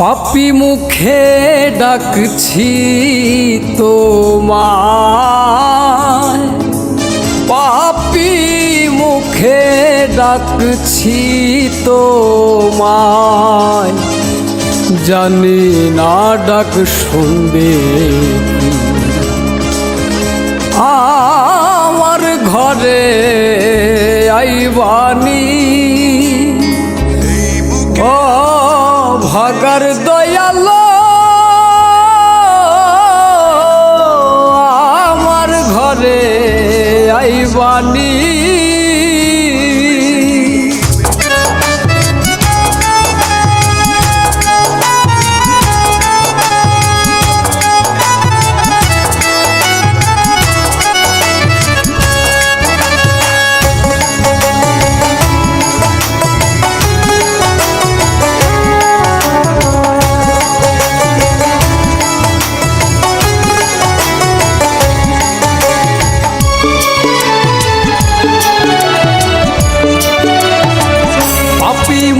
পাপি মুখে ডাকছি তোমায়। পাপি মুখে ডাকছি তোমায়। জানি না ডাক শুনবে আমার ঘরে আইবানি ভাগার দয়াল। আমার ঘরে আইবানি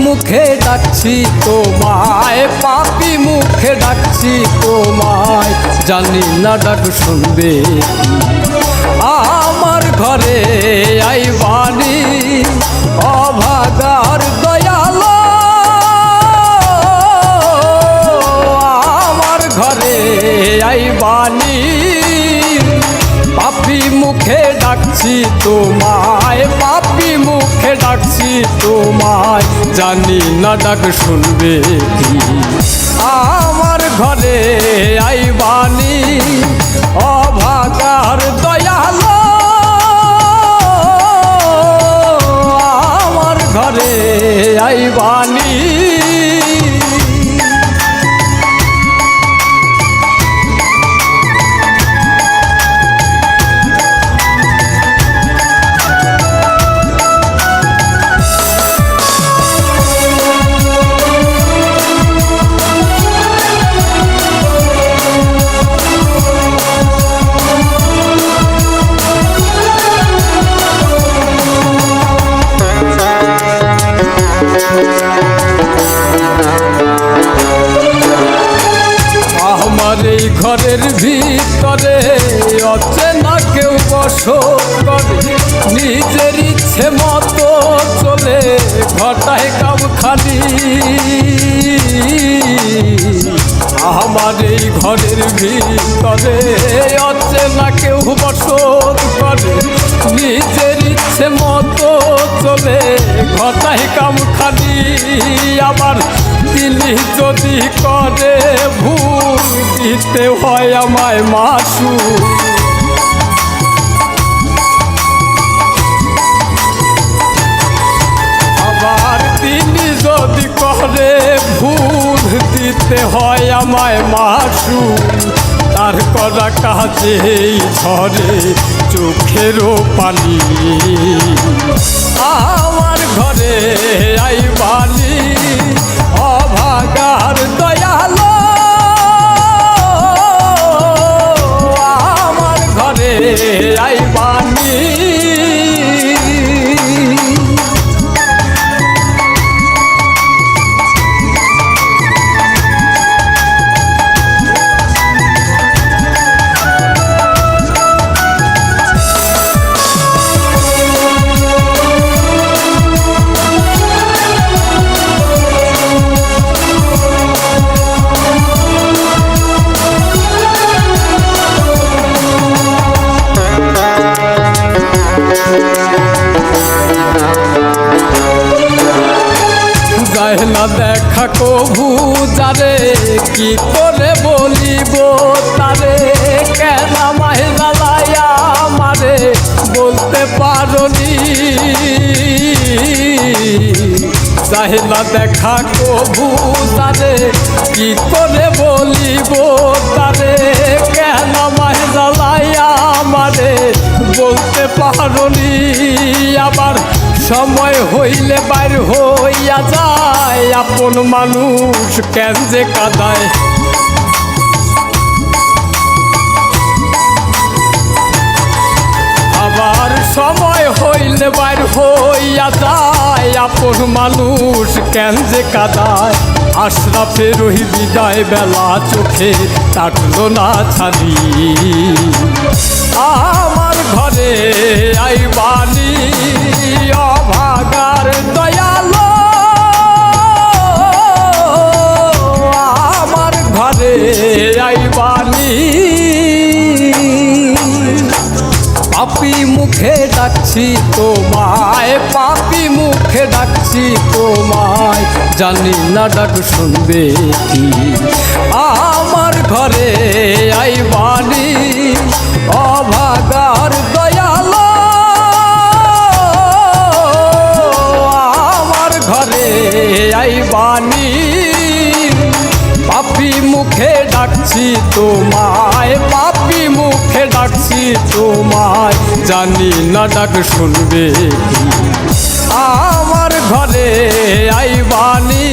মুখে ডাকছি তোমায়, পাপি মুখে ডাকছি তোমায় জানি না ডাক শুনবে। আমার ঘরে আইবানি অভাগার দয়াল আমার ঘরে আইবানি পাপি মুখে ডাকছি তোমায়, পাপি মুখে ডাকছি তোমায়। জানি না ডাক শুনবে কি। আমার ঘরে আইবানি, অভাগার দয়াল। আমার ঘরে আইবানি ঘরের ভিতরে অচেনা কেউ বসত করে। নিজের ইচ্ছে মতো চলে ঘটায় কাম খালি আমার এই ঘরের ভিতরে অচেনা কেউ বসত করে। নিজের ইচ্ছে মতো চলে ঘটায় কাম খালি আবার তিনি যদি করে ভুল, দিতে হয় আমায় মাসু আবার তিনি যদি করে ভুল, দিতে হয় আমায় মাসু তার করা কাজেই ধরে চোখেরও পানি। আমার ঘরে আইবানি অভাগার কভু যারে কি করে বলিব তারে? কেন আমায় জ্বালাইয়া আমারে বলতে পারি না দেখা কভু যারে কি করে বলিব তারে? কেন আমায় জ্বালাইয়া আমারে বলতে পারি আবার সময় হইলে বাইর হইয়া যায়। আপন মানুষ কেন যে কাদায়? আবার সময় হইলে বাইর হইয়া যায়। আপন মানুষ কেন যে কাদায়? আশরাফের রহি বিদায় বেলা চোখে কাটলো না ছাড়ি আমার ঘরে আইবানি অভাগার দয়ালো। আমার ঘরে আইবানি পাপি মুখে ডাকছি তোমায় মুখে ডাকছি তোমায়। জানি না ডাক শুনবে কি। আমার ঘরে আইবানি অভাগার দয়ালো। আমার ঘরে আইবানি পাপি মুখে ডাকছি তোমায়, পাপি মুখে ডাকছি তোমায়। জানি না ডাক শুনবে ঘরে আইবানি।